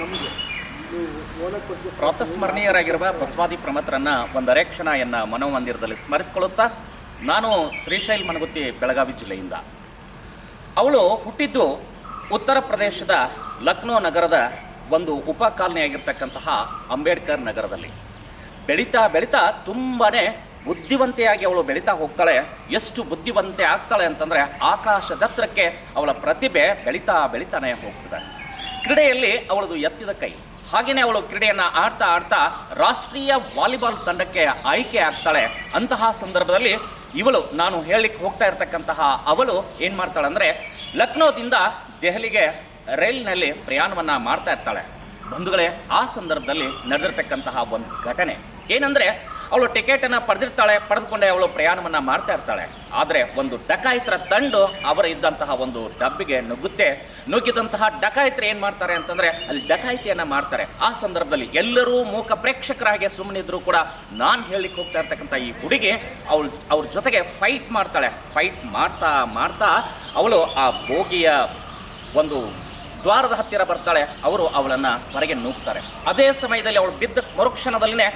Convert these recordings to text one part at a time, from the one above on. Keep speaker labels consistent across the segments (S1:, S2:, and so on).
S1: ನಮಗೆ
S2: ಪ್ರಾತಸ್ಮರಣೀಯರಾಗಿರುವ ಬಸವಾದಿ ಪ್ರಮಥರನ್ನ ಒಂದು ಅರೆಕ್ಷಣ ಎನ್ನ ಮನೋಮಂದಿರದಲ್ಲಿ ಸ್ಮರಿಸಿಕೊಳ್ಳುತ್ತಾ ನಾನು ಶ್ರೀಶೈಲ್ ಮನಗುತ್ತಿ, ಬೆಳಗಾವಿ ಜಿಲ್ಲೆಯಿಂದ. ಅವಳು ಹುಟ್ಟಿದ್ದು ಉತ್ತರ ಪ್ರದೇಶದ ಲಕ್ನೋ ನಗರದ ಒಂದು ಉಪ ಕಾಲನಿಯಾಗಿರ್ತಕ್ಕಂತಹ ಅಂಬೇಡ್ಕರ್ ನಗರದಲ್ಲಿ. ಬೆಳೀತಾ ಬೆಳೀತಾ ತುಂಬಾ ಬುದ್ಧಿವಂತೆಯಾಗಿ ಅವಳು ಬೆಳೀತಾ ಹೋಗ್ತಾಳೆ. ಎಷ್ಟು ಬುದ್ಧಿವಂತೆ ಆಗ್ತಾಳೆ ಅಂತಂದರೆ ಆಕಾಶದತ್ರಕ್ಕೆ ಅವಳ ಪ್ರತಿಭೆ ಬೆಳೀತಾ ಬೆಳೀತಾನೆ ಹೋಗ್ತದೆ. ಕ್ರೀಡೆಯಲ್ಲಿ ಅವಳದು ಎತ್ತಿದ ಕೈ. ಹಾಗೆಯೇ ಅವಳು ಕ್ರೀಡೆಯನ್ನು ಆಡ್ತಾ ಆಡ್ತಾ ರಾಷ್ಟ್ರೀಯ ವಾಲಿಬಾಲ್ ತಂಡಕ್ಕೆ ಆಯ್ಕೆ ಆಗ್ತಾಳೆ. ಅಂತಹ ಸಂದರ್ಭದಲ್ಲಿ ಇವಳು ನಾನು ಹೇಳಲಿಕ್ಕೆ ಹೋಗ್ತಾ ಇರ್ತಕ್ಕಂತಹ ಅವಳು ಏನು ಮಾಡ್ತಾಳೆ ಅಂದರೆ ಲಕ್ನೋದಿಂದ ದೆಹಲಿಗೆ ರೈಲ್ನಲ್ಲಿ ಪ್ರಯಾಣವನ್ನ ಮಾಡ್ತಾ ಇರ್ತಾಳೆ. ಬಂಧುಗಳೇ, ಆ ಸಂದರ್ಭದಲ್ಲಿ ನಡೆದಿರ್ತಕ್ಕಂತಹ ಒಂದು ಘಟನೆ. ಏನಂದ್ರೆ ಅವಳು ಟಿಕೆಟನ್ನು ಪಡೆದಿರ್ತಾಳೆ, ಪಡೆದುಕೊಂಡೆ ಅವಳು ಪ್ರಯಾಣವನ್ನು ಮಾಡ್ತಾ ಇರ್ತಾಳೆ. ಆದರೆ ಒಂದು ಡಕಾಯಿತರ ತಂಡು ಅವರ ಇದ್ದಂತಹ ಒಂದು ಡಬ್ಬಿಗೆ ನುಗ್ಗುತ್ತೆ. ನುಗ್ಗಿದಂತಹ ಡಕಾಯಿತರು ಏನು ಮಾಡ್ತಾರೆ ಅಂತಂದರೆ ಅಲ್ಲಿ ಡಕಾಯಿತಿಯನ್ನು ಮಾಡ್ತಾರೆ. ಆ ಸಂದರ್ಭದಲ್ಲಿ ಎಲ್ಲರೂ ಮೂಕ ಪ್ರೇಕ್ಷಕರಾಗಿ ಸುಮ್ಮನಿದ್ರು ಕೂಡ ನಾನು ಹೇಳಲಿಕ್ಕೆ ಹೋಗ್ತಾ ಇರ್ತಕ್ಕಂಥ ಈ ಹುಡುಗಿ ಅವಳು, ಅವ್ರ ಜೊತೆಗೆ ಫೈಟ್ ಮಾಡ್ತಾಳೆ. ಫೈಟ್ ಮಾಡ್ತಾ ಮಾಡ್ತಾ ಅವಳು ಆ ಬೋಗಿಯ ಒಂದು ದ್ವಾರದ ಹತ್ತಿರ ಬರ್ತಾಳೆ. ಅವರು ಅವಳನ್ನು ಹೊರಗೆ ನೂಕ್ತಾರೆ ಅದೇ ಸಮಯದಲ್ಲಿ ಅವಳು ಬಿದ್ದ ಮರುಕ್ಷಣದಲ್ಲಿನೇ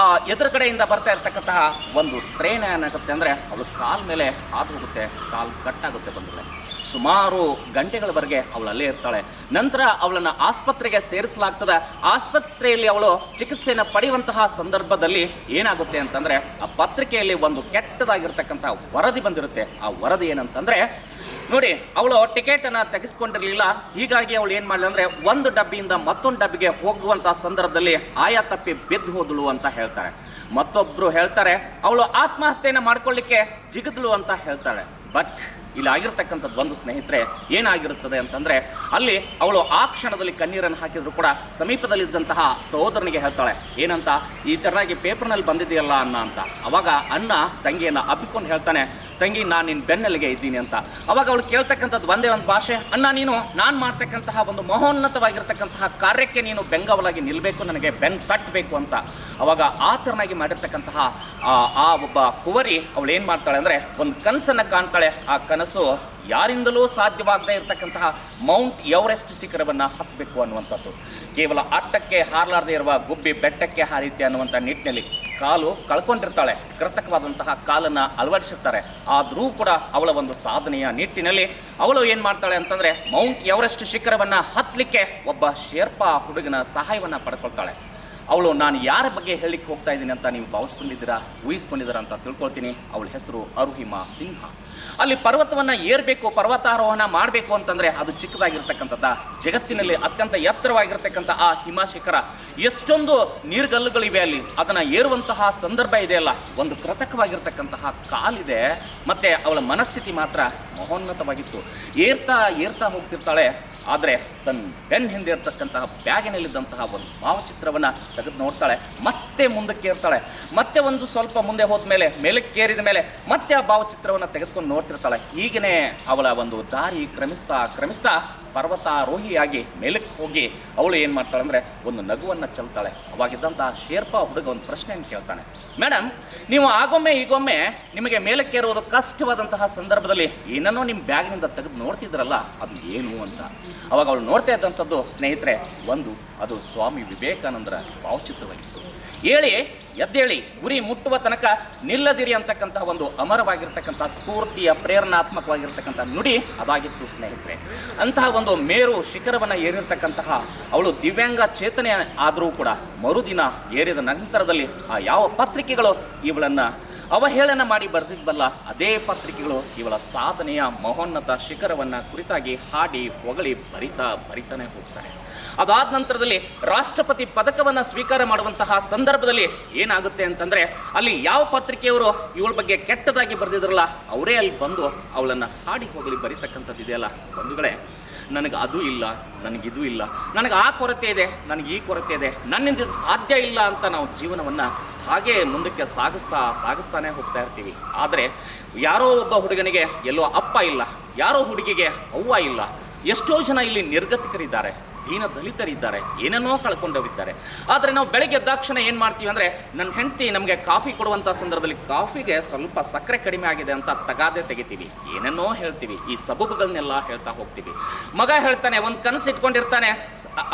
S2: ಆ ಎದುರುಗಡೆಯಿಂದ ಬರ್ತಾ ಇರ್ತಕ್ಕಂತಹ ಒಂದು ಟ್ರೈನ್ ಏನಾಗುತ್ತೆ ಅಂದರೆ ಅವಳು ಕಾಲ್ ಮೇಲೆ ಹಾದು ಹೋಗುತ್ತೆ, ಕಾಲು ಕಟ್ಟಾಗುತ್ತೆ ಬಂದರೆ ಸುಮಾರು ಗಂಟೆಗಳವರೆಗೆ ಅವಳು ಅಲ್ಲೇ ಇರ್ತಾಳೆ. ನಂತರ ಅವಳನ್ನು ಆಸ್ಪತ್ರೆಗೆ ಸೇರಿಸಲಾಗ್ತದೆ. ಆಸ್ಪತ್ರೆಯಲ್ಲಿ ಅವಳು ಚಿಕಿತ್ಸೆಯನ್ನು ಪಡೆಯುವಂತಹ ಸಂದರ್ಭದಲ್ಲಿ ಏನಾಗುತ್ತೆ ಅಂತಂದ್ರೆ, ಆ ಪತ್ರಿಕೆಯಲ್ಲಿ ಒಂದು ಕೆಟ್ಟದಾಗಿರ್ತಕ್ಕಂಥ ವರದಿ ಬಂದಿರುತ್ತೆ. ಆ ವರದಿ ಏನಂತಂದ್ರೆ ನೋಡಿ, ಅವಳು ಟಿಕೆಟ್ ಅನ್ನ ತೆಗೆಸ್ಕೊಂಡಿರ್ಲಿಲ್ಲ. ಹೀಗಾಗಿ ಅವಳು ಏನ್ ಮಾಡಲಿ ಅಂದ್ರೆ ಒಂದು ಡಬ್ಬಿಯಿಂದ ಮತ್ತೊಂದು ಡಬ್ಬಿಗೆ ಹೋಗುವಂತ ಸಂದರ್ಭದಲ್ಲಿ ಆಯಾ ತಪ್ಪಿ ಬಿದ್ದು ಹೋದಳು ಅಂತ ಹೇಳ್ತಾರೆ. ಮತ್ತೊಬ್ರು ಹೇಳ್ತಾರೆ, ಅವಳು ಆತ್ಮಹತ್ಯೆಯನ್ನು ಮಾಡ್ಕೊಳ್ಳಿಕ್ಕೆ ಜಿಗಿದ್ಲು ಅಂತ ಹೇಳ್ತಾಳೆ. ಬಟ್ ಇಲ್ಲಿ ಆಗಿರ್ತಕ್ಕಂಥದ್ದು ಒಂದು ಸ್ನೇಹಿತರೆ, ಏನಾಗಿರುತ್ತದೆ ಅಂತಂದ್ರೆ, ಅಲ್ಲಿ ಅವಳು ಆ ಕ್ಷಣದಲ್ಲಿ ಕಣ್ಣೀರನ್ನು ಹಾಕಿದ್ರು ಕೂಡ ಸಮೀಪದಲ್ಲಿದ್ದಂತಹ ಸಹೋದರನಿಗೆ ಹೇಳ್ತಾಳೆ, ಏನಂತ, ಈ ತರನಾಗಿ ಪೇಪರ್ನಲ್ಲಿ ಬಂದಿದೆಯಲ್ಲ ಅನ್ನ ಅಂತ. ಅವಾಗ ಅಣ್ಣ ತಂಗಿಯನ್ನು ಅಪ್ಪಿಕೊಂಡು ಹೇಳ್ತಾನೆ ತಂಗಿ, ನಾನು ನಿನ್ನ ಬೆನ್ನೆಲಿಗೆ ಇದ್ದೀನಿ ಅಂತ. ಅವಾಗ ಅವಳು ಕೇಳ್ತಕ್ಕಂಥದ್ದು ಒಂದೇ ಒಂದು ಭಾಷೆ. ಅಣ್ಣ, ನೀನು ನಾನು ಮಾಡ್ತಕ್ಕಂತಹ ಒಂದು ಮಹೋನ್ನತವಾಗಿರ್ತಕ್ಕಂತಹ ಕಾರ್ಯಕ್ಕೆ ನೀನು ಬೆಂಗಾವಲಾಗಿ ನಿಲ್ಲಬೇಕು ನನಗೆ ಬೆನ್ ತಟ್ಟಬೇಕು ಅಂತ. ಅವಾಗ ಆ ಥರನಾಗಿ ಮಾಡಿರ್ತಕ್ಕಂತಹ ಆ ಒಬ್ಬ ಕುವರಿ ಅವಳು ಏನು ಮಾಡ್ತಾಳೆ ಅಂದರೆ ಒಂದು ಕನಸನ್ನು ಕಾಣ್ತಾಳೆ. ಆ ಕನಸು ಯಾರಿಂದಲೂ ಸಾಧ್ಯವಾಗದೇ ಇರತಕ್ಕಂತಹ ಮೌಂಟ್ ಎವರೆಸ್ಟ್ ಶಿಖರವನ್ನು ಹತ್ತಬೇಕು ಅನ್ನುವಂಥದ್ದು. ಕೇವಲ ಅಟ್ಟಕ್ಕೆ ಹಾರಲಾರದೆ ಇರುವ ಗುಬ್ಬಿ ಬೆಟ್ಟಕ್ಕೆ ಹಾರಿತ್ಯ ಅನ್ನುವಂಥ ನಿಟ್ಟಿನಲ್ಲಿ ಕಾಲು ಕಳ್ಕೊಂಡಿರ್ತಾಳೆ. ಕೃತಕವಾದಂತಹ ಕಾಲನ್ನು ಅಳವಡಿಸಿರ್ತಾರೆ. ಆದರೂ ಕೂಡ ಅವಳ ಒಂದು ಸಾಧನೆಯ ನಿಟ್ಟಿನಲ್ಲಿ ಅವಳು ಏನು ಮಾಡ್ತಾಳೆ ಅಂತಂದರೆ ಮೌಂಟ್ ಎವರೆಸ್ಟ್ ಶಿಖರವನ್ನು ಹತ್ತಲಿಕ್ಕೆ ಒಬ್ಬ ಶೇರ್ಪಾ ಹುಡುಗನ ಸಹಾಯವನ್ನು ಪಡ್ಕೊಳ್ತಾಳೆ. ಅವಳು, ನಾನು ಯಾರ ಬಗ್ಗೆ ಹೇಳಲಿಕ್ಕೆ ಹೋಗ್ತಾ ಇದ್ದೀನಿ ಅಂತ ನೀವು ಭಾವಿಸ್ಕೊಂಡಿದ್ದೀರಾ? ಊಹಿಸ್ಕೊಂಡಿದ್ದೀರಾ ಅಂತ ತಿಳ್ಕೊಳ್ತೀನಿ. ಅವಳ ಹೆಸರು ಅರುಹಿಮಾ ಸಿಂಹ. ಅಲ್ಲಿ ಪರ್ವತವನ್ನು ಏರಬೇಕು, ಪರ್ವತಾರೋಹಣ ಮಾಡಬೇಕು ಅಂತಂದರೆ ಅದು ಚಿಕ್ಕದಾಗಿರ್ತಕ್ಕಂಥದ್ದ, ಜಗತ್ತಿನಲ್ಲಿ ಅತ್ಯಂತ ಎತ್ತರವಾಗಿರ್ತಕ್ಕಂಥ ಆ ಹಿಮಾಶಿಖರ. ಎಷ್ಟೊಂದು ನೀರ್ಗಲ್ಲುಗಳಿವೆ ಅಲ್ಲಿ. ಅದನ್ನು ಏರುವಂತಹ ಸಂದರ್ಭ ಇದೆಯಲ್ಲ ಒಂದು ಕೃತಕವಾಗಿರ್ತಕ್ಕಂತಹ ಕಾಲಿದೆ, ಮತ್ತು ಅವಳ ಮನಸ್ಥಿತಿ ಮಾತ್ರ ಮಹೋನ್ನತವಾಗಿತ್ತು. ಏರ್ತಾ ಏರ್ತಾ ಹೋಗ್ತಿರ್ತಾಳೆ. ಆದರೆ ತನ್ನ ಬೆನ್ ಹಿಂದೆ ಇರ್ತಕ್ಕಂತಹ ಬ್ಯಾಗಿನಲ್ಲಿದ್ದಂತಹ ಒಂದು ಭಾವಚಿತ್ರವನ್ನು ತೆಗೆದು ನೋಡ್ತಾಳೆ. ಮತ್ತೆ ಮುಂದಕ್ಕೆ ಇರ್ತಾಳೆ. ಮತ್ತೆ ಒಂದು ಸ್ವಲ್ಪ ಮುಂದೆ ಹೋದ ಮೇಲೆ ಮೇಲಕ್ಕೇರಿದ ಮೇಲೆ ಮತ್ತೆ ಆ ಭಾವಚಿತ್ರವನ್ನು ತೆಗೆದುಕೊಂಡು ನೋಡ್ತಿರ್ತಾಳೆ. ಈಗನೇ ಅವಳ ಒಂದು ದಾರಿ ಕ್ರಮಿಸ್ತಾ ಕ್ರಮಿಸ್ತಾ ಪರ್ವತಾರೋಹಿಯಾಗಿ ಮೇಲಕ್ಕೆ ಹೋಗಿ ಅವಳು ಏನು ಮಾಡ್ತಾಳೆ ಅಂದರೆ ಒಂದು ನಗುವನ್ನು ಚೆಲ್ತಾಳೆ. ಅವಾಗಿದ್ದಂಥ ಶೇರ್ಪಾ ಹುಡುಗ ಒಂದು ಪ್ರಶ್ನೆಯನ್ನು ಕೇಳ್ತಾನೆ. ಮೇಡಮ್ ನೀವು ಆಗೊಮ್ಮೆ ಈಗೊಮ್ಮೆ ನಿಮಗೆ ಮೇಲಕ್ಕೆ ಇರುವುದು ಕಷ್ಟವಾದಂತಹ ಸಂದರ್ಭದಲ್ಲಿ ಏನನ್ನೋ ನಿಮ್ಮ ಬ್ಯಾಗ್ನಿಂದ ತೆಗೆದು ನೋಡ್ತಿದ್ರಲ್ಲ, ಅದು ಏನು ಅಂತ? ಅವಾಗ ಅವಳು ನೋಡ್ತಾ ಇದ್ದಂಥದ್ದು, ಸ್ನೇಹಿತರೆ, ಒಂದು, ಅದು ಸ್ವಾಮಿ ವಿವೇಕಾನಂದರ ಭಾವಚಿತ್ರವಾಗಿತ್ತು. ಹೇಳಿ ಎದ್ದೇಳಿ ಗುರಿ ಮುಟ್ಟುವ ತನಕ ನಿಲ್ಲದಿರಿ ಅಂತಕ್ಕಂತಹ ಒಂದು ಅಮರವಾಗಿರ್ತಕ್ಕಂಥ ಸ್ಫೂರ್ತಿಯ ಪ್ರೇರಣಾತ್ಮಕವಾಗಿರ್ತಕ್ಕಂಥ ನುಡಿ ಅದಾಗಿತ್ತು ಸ್ನೇಹಿತರೆ. ಅಂತಹ ಒಂದು ಮೇರು ಶಿಖರವನ್ನು ಏರಿರ್ತಕ್ಕಂತಹ ಅವಳು ದಿವ್ಯಾಂಗ ಚೇತನೆ ಆದರೂ ಕೂಡ ಮರುದಿನ ಏರಿದ ನಂತರದಲ್ಲಿ ಆ ಯಾವ ಪತ್ರಿಕೆಗಳು ಇವಳನ್ನ ಅವಹೇಳನ ಮಾಡಿ ಬರೆದಿದ್ದಲ್ಲ ಅದೇ ಪತ್ರಿಕೆಗಳು ಇವಳ ಸಾಧನೆಯ ಮಹೋನ್ನತ ಶಿಖರವನ್ನ ಕುರಿತಾಗಿ ಹಾಡಿ ಹೊಗಳಿ ಬರಿತಾ ಬರಿತಾನೆ ಹೋಗ್ತಾರೆ. ಅದಾದ ನಂತರದಲ್ಲಿ ರಾಷ್ಟ್ರಪತಿ ಪದಕವನ್ನು ಸ್ವೀಕಾರ ಮಾಡುವಂತಹ ಸಂದರ್ಭದಲ್ಲಿ ಏನಾಗುತ್ತೆ ಅಂತಂದ್ರೆ ಅಲ್ಲಿ ಯಾವ ಪತ್ರಿಕೆಯವರು ಇವಳ ಬಗ್ಗೆ ಕೆಟ್ಟದಾಗಿ ಬರೆದಿದ್ರಲ್ಲ, ಅವರೇ ಅಲ್ಲಿ ಬಂದು ಅವಳನ್ನ ಹಾಡಿ ಹೋಗಲಿ ಬರೀತಕ್ಕಂಥದ್ದು ಇದೆಯಲ್ಲ. ಬಂಧುಗಳೇ, ನನಗೆ ಅದು ಇಲ್ಲ ನನಗಿದು ಇಲ್ಲ, ನನಗೆ ಆ ಕೊರತೆ ಇದೆ, ನನಗೆ ಈ ಕೊರತೆ ಇದೆ, ನನ್ನಿಂದ ಸಾಧ್ಯ ಇಲ್ಲ ಅಂತ ನಾವು ಜೀವನವನ್ನು ಹಾಗೆ ಮುಂದಕ್ಕೆ ಸಾಗಿಸ್ತಾ, ಸಾಗಿಸ್ತಾನೆ ಹೋಗ್ತಾ ಇರ್ತೀವಿ. ಆದರೆ ಯಾರೋ ಒಬ್ಬ ಹುಡುಗನಿಗೆ ಎಲ್ಲೋ ಅಪ್ಪ ಇಲ್ಲ, ಯಾರೋ ಹುಡುಗಿಗೆ ಅವ್ವ ಇಲ್ಲ, ಎಷ್ಟೋ ಜನ ಇಲ್ಲಿ ನಿರ್ಗತಿಕರಿದ್ದಾರೆ. ದೀನ ದಲಿತರಿದ್ದಾರೆ, ಏನೇನೋ ಕಳ್ಕೊಂಡೋಗಿದ್ದಾರೆ ಆದರೆ ನಾವು ಬೆಳಗ್ಗೆ ಎದ್ದಾಕ್ಷಣ ಏನು ಮಾಡ್ತೀವಿ ಅಂದರೆ ನನ್ನ ಹೆಂಡತಿ ನಮಗೆ ಕಾಫಿ ಕೊಡುವಂಥ ಸಂದರ್ಭದಲ್ಲಿ ಕಾಫಿಗೆ ಸ್ವಲ್ಪ ಸಕ್ಕರೆ ಕಡಿಮೆ ಆಗಿದೆ ಅಂತ ತಗಾದೆ ತೆಗಿತೀವಿ. ಏನೇನೋ ಹೇಳ್ತೀವಿ, ಈ ಸಬಬುಗಳನ್ನೆಲ್ಲ ಹೇಳ್ತಾ ಹೋಗ್ತೀವಿ. ಮಗ ಹೇಳ್ತಾನೆ, ಒಂದು ಕನಸು ಇಟ್ಕೊಂಡಿರ್ತಾನೆ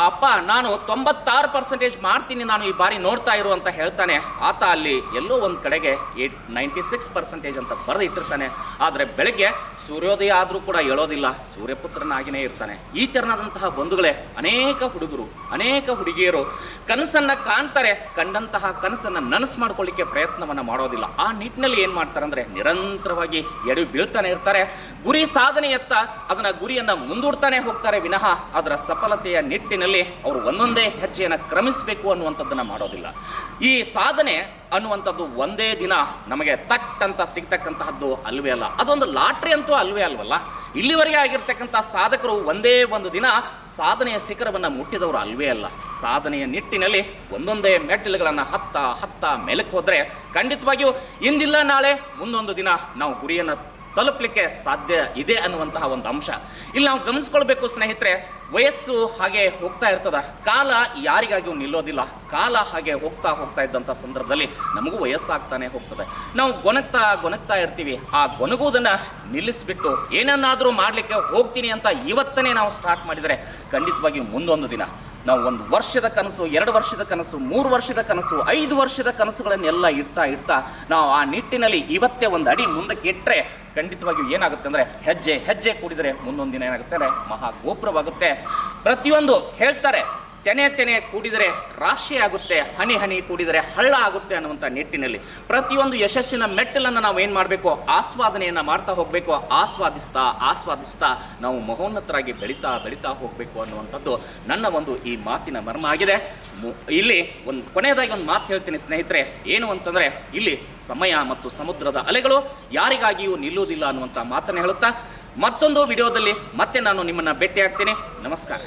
S2: ಅಪ್ಪ, ನಾನು ತೊಂಬತ್ತಾರು ಪರ್ಸೆಂಟೇಜ್ ಮಾಡ್ತೀನಿ ನಾನು ಈ ಬಾರಿ ನೋಡ್ತಾ ಇರು ಅಂತ ಹೇಳ್ತಾನೆ. ಆತ ಅಲ್ಲಿ ಎಲ್ಲೋ ಒಂದು ಕಡೆಗೆ ಏಟ್ ನೈಂಟಿ ಸಿಕ್ಸ್ ಪರ್ಸೆಂಟೇಜ್ ಅಂತ ಬರೆದು ಇಟ್ಟಿರ್ತಾನೆ. ಆದರೆ ಬೆಳಗ್ಗೆ ಸೂರ್ಯೋದಯ ಆದರೂ ಕೂಡ ಹೇಳೋದಿಲ್ಲ. ಸೂರ್ಯಪುತ್ರನಾಗಿಯೇ ಇರ್ತಾನೆ. ಈ ತೆರನಾದಂತಹ ಬಂಧುಗಳೇ, ಅನೇಕ ಹುಡುಗರು, ಅನೇಕ ಹುಡುಗಿಯರು ಕನಸನ್ನು ಕಾಣ್ತಾರೆ. ಕಂಡಂತಹ ಕನಸನ್ನು ನನಸು ಮಾಡ್ಕೊಳ್ಳಿಕ್ಕೆ ಪ್ರಯತ್ನವನ್ನು ಮಾಡೋದಿಲ್ಲ. ಆ ನಿಟ್ಟಿನಲ್ಲಿ ಏನು ಮಾಡ್ತಾರೆ ಅಂದರೆ ನಿರಂತರವಾಗಿ ಎಡು ಬೀಳ್ತಾನೆ ಇರ್ತಾರೆ. ಗುರಿ ಸಾಧನೆಯತ್ತ ಅದನ್ನ ಗುರಿಯನ್ನ ಮುಂದೂಡ್ತಾನೆ ಹೋಗ್ತಾರೆ ವಿನಃ ಅದರ ಸಫಲತೆಯ ನಿಟ್ಟಿನಲ್ಲಿ ಅವರು ಒಂದೊಂದೇ ಹೆಜ್ಜೆಯನ್ನು ಕ್ರಮಿಸಬೇಕು ಅನ್ನುವಂಥದ್ದನ್ನ ಮಾಡೋದಿಲ್ಲ. ಈ ಸಾಧನೆ ಅನ್ನುವಂಥದ್ದು ಒಂದೇ ದಿನ ನಮಗೆ ತಟ್ ಅಂತ ಸಿಗ್ತಕ್ಕಂತಹದ್ದು ಅಲ್ವೇ ಅಲ್ಲ. ಅದೊಂದು ಲಾಟ್ರಿ ಅಂತೂ ಅಲ್ವೇ ಅಲ್ವಲ್ಲ. ಇಲ್ಲಿವರೆಗೆ ಆಗಿರ್ತಕ್ಕಂಥ ಸಾಧಕರು ಒಂದೇ ಒಂದು ದಿನ ಸಾಧನೆಯ ಶಿಖರವನ್ನು ಮುಟ್ಟಿದವರು ಅಲ್ವೇ ಅಲ್ಲ. ಸಾಧನೆಯ ನಿಟ್ಟಿನಲ್ಲಿ ಒಂದೊಂದೇ ಮೆಟ್ಟಿಲುಗಳನ್ನು ಹತ್ತ ಹತ್ತ ಮೇಲಕ್ಕೆ ಹೋದರೆ ಖಂಡಿತವಾಗಿಯೂ ಇಂದಿಲ್ಲ, ನಾಳೆ ಮುಂದೊಂದು ದಿನ ನಾವು ಗುರಿಯನ್ನು ತಲುಪಲಿಕ್ಕೆ ಸಾಧ್ಯ ಇದೆ ಅನ್ನುವಂತಹ ಒಂದು ಅಂಶ. ಇಲ್ಲಿ ನಾವು ಗಮನಿಸ್ಕೊಳ್ಬೇಕು ಸ್ನೇಹಿತರೆ, ವಯಸ್ಸು ಹಾಗೆ ಹೋಗ್ತಾ ಇರ್ತದ, ಕಾಲ ಯಾರಿಗಾಗಿಯೂ ನಿಲ್ಲೋದಿಲ್ಲ. ಕಾಲ ಹಾಗೆ ಹೋಗ್ತಾ ಹೋಗ್ತಾ ಇದ್ದಂಥ ಸಂದರ್ಭದಲ್ಲಿ ನಮಗೂ ವಯಸ್ಸಾಗ್ತಾನೆ ಹೋಗ್ತದೆ. ನಾವು ಗೊನಗ್ತಾ ಗೊನಗ್ತಾ ಇರ್ತೀವಿ. ಆ ಗೊನಗುವುದನ್ನು ನಿಲ್ಲಿಸ್ಬಿಟ್ಟು ಏನನ್ನಾದರೂ ಮಾಡಲಿಕ್ಕೆ ಹೋಗ್ತೀನಿ ಅಂತ ಇವತ್ತನೇ ನಾವು ಸ್ಟಾರ್ಟ್ ಮಾಡಿದರೆ ಖಂಡಿತವಾಗಿಯೂ ಮುಂದೊಂದು ದಿನ. ನಾವು ಒಂದು ವರ್ಷದ ಕನಸು, ಎರಡು ವರ್ಷದ ಕನಸು, ಮೂರು ವರ್ಷದ ಕನಸು, ಐದು ವರ್ಷದ ಕನಸುಗಳನ್ನೆಲ್ಲ ಇಡ್ತಾ ಇಡ್ತಾ ನಾವು ಆ ನಿಟ್ಟಿನಲ್ಲಿ ಇವತ್ತೇ ಒಂದು ಅಡಿ ಮುಂದಕ್ಕೆ ಇಟ್ಟರೆ ಖಂಡಿತವಾಗಿಯೂ ಏನಾಗುತ್ತೆ ಅಂದರೆ ಹೆಜ್ಜೆ ಹೆಜ್ಜೆ ಕೂಡಿದರೆ ಮುಂದೊಂದು ದಿನ ಏನಾಗುತ್ತೆ ಅಂದರೆ ಮಹಾ ಗೋಪುರವಾಗುತ್ತೆ. ಪ್ರತಿಯೊಂದು ಹೇಳ್ತಾರೆ ತೆನೆ ತೆನೆ ಕೂಡಿದರೆ ರಾಶಿ ಆಗುತ್ತೆ, ಹನಿ ಹನಿ ಕೂಡಿದರೆ ಹಳ್ಳ ಆಗುತ್ತೆ ಅನ್ನುವಂಥ ನಿಟ್ಟಿನಲ್ಲಿ ಪ್ರತಿಯೊಂದು ಯಶಸ್ಸಿನ ಮೆಟ್ಟಲನ್ನು ನಾವು ಏನು ಮಾಡಬೇಕು? ಆಸ್ವಾದನೆಯನ್ನು ಮಾಡ್ತಾ ಹೋಗಬೇಕು. ಆಸ್ವಾದಿಸ್ತಾ ಆಸ್ವಾದಿಸ್ತಾ ನಾವು ಮಹೋನ್ನತರಾಗಿ ಬೆಳೀತಾ ಬೆಳೀತಾ ಹೋಗಬೇಕು ಅನ್ನುವಂಥದ್ದು ನನ್ನ ಒಂದು ಈ ಮಾತಿನ ಮರ್ಮ ಆಗಿದೆ. ಇಲ್ಲಿ ಒಂದು ಕೊನೆಯದಾಗಿ ಒಂದು ಮಾತು ಹೇಳ್ತೀನಿ ಸ್ನೇಹಿತರೆ. ಏನು ಅಂತಂದರೆ, ಇಲ್ಲಿ ಸಮಯ ಮತ್ತು ಸಮುದ್ರದ ಅಲೆಗಳು ಯಾರಿಗಾಗಿಯೂ ನಿಲ್ಲುವುದಿಲ್ಲ ಅನ್ನುವಂಥ ಮಾತನ್ನು ಹೇಳುತ್ತಾ ಮತ್ತೊಂದು ವಿಡಿಯೋದಲ್ಲಿ ಮತ್ತೆ ನಾನು ನಿಮ್ಮನ್ನು ಭೇಟಿ ಆಗ್ತೀನಿ ನಮಸ್ಕಾರ.